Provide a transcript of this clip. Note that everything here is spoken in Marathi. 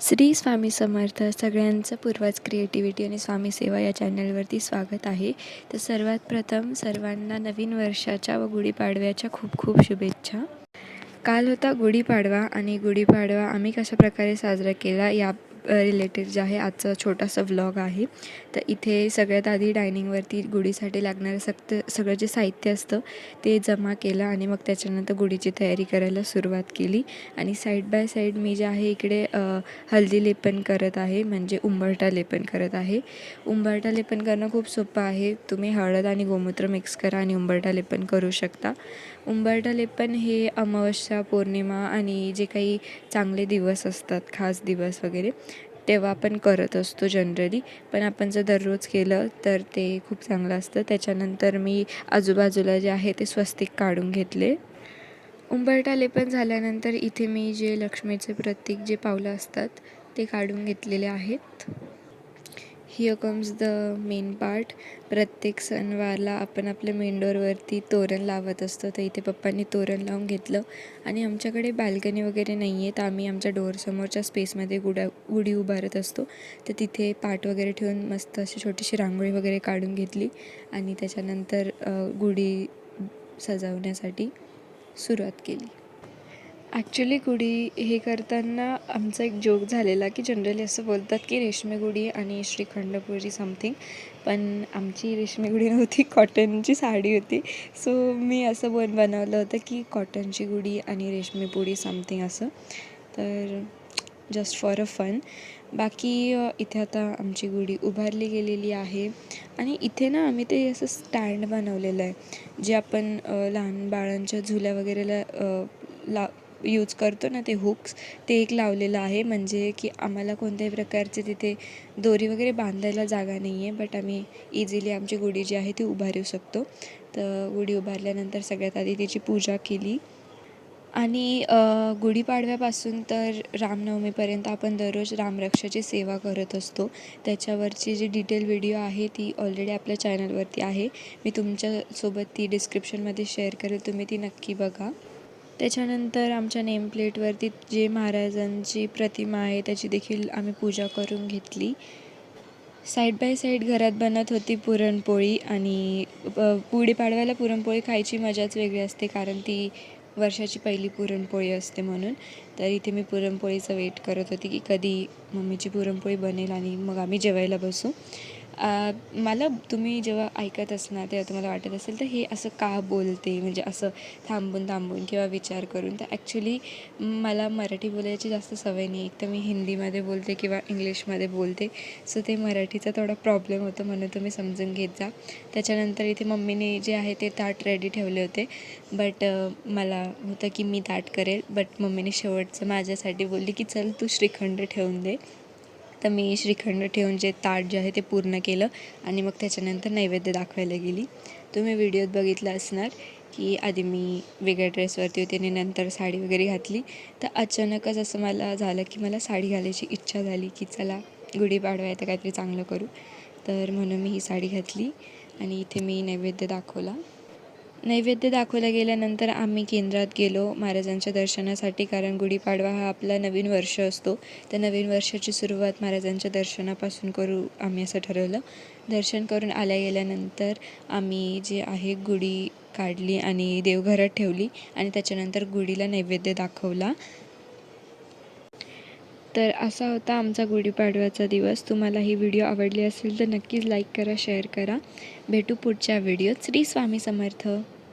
श्री स्वामी समर्थ. सगळ्यांचं पूर्वज क्रिएटिव्हिटी आणि स्वामी सेवा या चॅनलवरती स्वागत आहे. तर सर्वात प्रथम सर्वांना नवीन वर्षाच्या व गुढीपाडव्याच्या खूप खूप शुभेच्छा. काल होता गुढीपाडवा आणि गुढीपाडवा आम्ही कशा प्रकारे साजरा केला या रिलेटेड जे आहे आजचा छोटासा व्लॉग आहे. तर इथे सगळ्यात आधी डायनिंगवरती गुढीसाठी लागणारं सक्त सगळं जे साहित्य असतं ते जमा केलं आणि मग त्याच्यानंतर गुढीची तयारी करायला सुरुवात केली. आणि साईड बाय साईड मी जे आहे इकडे हल्दी लेपन करत आहे म्हणजे उंबरटा लेपन करत आहे. उंबरटा लेपन करणं खूप सोपं आहे. तुम्ही हळद आणि गोमूत्र मिक्स करा आणि उंबरटा लेपन करू शकता. उंबरटा लेपन हे अमावस्या पौर्णिमा आणि जे काही चांगले दिवस असतात खास दिवस वगैरे तेव्हा आपण करत असतो जनरली पण आपण जर दररोज केलं तर ते खूप चांगलं असतं. त्याच्यानंतर मी आजूबाजूला जे आहे ते स्वस्तिक काढून घेतले. उंबरटा लेपन झाल्यानंतर इथे मी जे लक्ष्मीचे प्रतीक जे पावलं असतात ते काढून घेतलेले आहेत. Here comes the main part प्रत्येक सणवारला आपण आपल्या मेंडोरवरती तोरण लावत असतो. तर इथे पप्पांनी तोरण लावून घेतलं. आणि आमच्याकडे बाल्कनी वगैरे नाही आहे तर आम्ही आमच्या डोअरसमोरच्या स्पेसमध्ये गुडा गुढी उभारत असतो. तर तिथे पाट वगैरे ठेवून मस्त अशी छोटीशी रांगोळी वगैरे काढून घेतली. आणि त्याच्यानंतर गुढी सजवण्यासाठी सुरुवात केली. ॲक्च्युली गुढी हे करताना आमचा एक जोक झालेला की जनरली असं बोलतात की रेशमी गुढी आणि श्रीखंडपुरी समथिंग पण आमची रेशमी गुढी नव्हती कॉटनची साडी होती. सो मी असं बोल बनवलं होतं की कॉटनची गुढी आणि रेशमी पुडी समथिंग असं. तर जस्ट फॉर अ फन बाकी इथे आता आमची गुढी उभारली गेलेली आहे. आणि इथे ना आम्ही ते असं स्टँड बनवलेलं आहे. जे आपण लहान बाळांच्या झुल्या वगैरेला ला यूज करतो ना ते हुक्स ते एक लावलेलं आहे. म्हणजे की आम्हाला कोणत्याही प्रकारचे तिथे दोरी वगैरे बांधायला जागा नाही आहे बट आम्ही इझिली आमची गुढी जी आहे ती उभारू शकतो. तर गुढी उभारल्यानंतर सगळ्यात आधी तिची पूजा केली. आणि गुढीपाडव्यापासून तर रामनवमीपर्यंत आपण दररोज रामरक्षाची सेवा करत असतो. त्याच्यावरची जी डिटेल व्हिडिओ आहे ती ऑलरेडी आपल्या चॅनलवरती आहे. मी तुमच्यासोबत ती डिस्क्रिप्शनमध्ये शेअर करेल तुम्ही ती नक्की बघा. त्याच्यानंतर आमच्या नेम प्लेटवरती जे महाराजांची प्रतिमा आहे त्याची देखील आम्ही पूजा करून घेतली. साईड बाय साईड घरात बनत होती पुरणपोळी आणि अ, पुरणपोळी खायची मजाच वेगळी असते कारण ती वर्षाची पहिली पुरणपोळी असते म्हणून. तर इथे मी पुरणपोळीचं वेट करत होती की कधी मम्मीची पुरणपोळी बनेल आणि मग आम्ही जेवायला बसू. मला तुम्ही जेव्हा ऐकत असणार तेव्हा तुम्हाला वाटत असेल तर हे असं का बोलते? म्हणजे असं थांबून थांबून किंवा विचार करून. तर ॲक्च्युली मला मराठी बोलायची जास्त सवय नाही. एक तर मी हिंदीमध्ये बोलते किंवा इंग्लिशमध्ये बोलते. सो ते मराठीचा थोडा प्रॉब्लेम होतो म्हणून तुम्ही समजून घेत जा. त्याच्यानंतर इथे मम्मीने जे आहे ते ताट रेडी ठेवले होते. बट मला होतं की मी ताट करेल. बट मम्मीने शेवटचं माझ्यासाठी बोलली की चल तू श्रीखंड ठेवून दे. तर मी श्रीखंड ठेवून जे ताट जे आहे ते पूर्ण केलं आणि मग त्याच्यानंतर नैवेद्य दाखवायला गेली. तुम्ही व्हिडिओत बघितलं असणार की आधी मी वेगळ्या ड्रेसवरती होते आणि नंतर साडी वगैरे घातली. तर अचानकच असं मला झालं की मला साडी घालायची इच्छा झाली की चला गुढीपाडवा आहे तर काहीतरी चांगलं करू. तर म्हणून मी ही साडी घातली आणि इथे मी नैवेद्य दाखवला. नैवेद्य दाखवला गेल्यानंतर आम्ही केंद्रात गेलो महाराजांच्या दर्शनासाठी कारण गुढीपाडवा हा आपला नवीन वर्ष असतो. तर नवीन वर्षाची सुरुवात महाराजांच्या दर्शनापासून करू आम्ही असं ठरवलं. दर्शन करून आल्या गेल्यानंतर आम्ही जे आहे गुढी काढली आणि देवघरात ठेवली आणि त्याच्यानंतर गुढीला नैवेद्य दाखवला. तर असा होता आमचा गुढीपाडव्याचा दिवस. तुम्हाला ही व्हिडिओ आवडली असेल तर नक्कीच लाईक करा शेअर करा. भेटू पुढच्या व्हिडिओत श्री स्वामी समर्थ.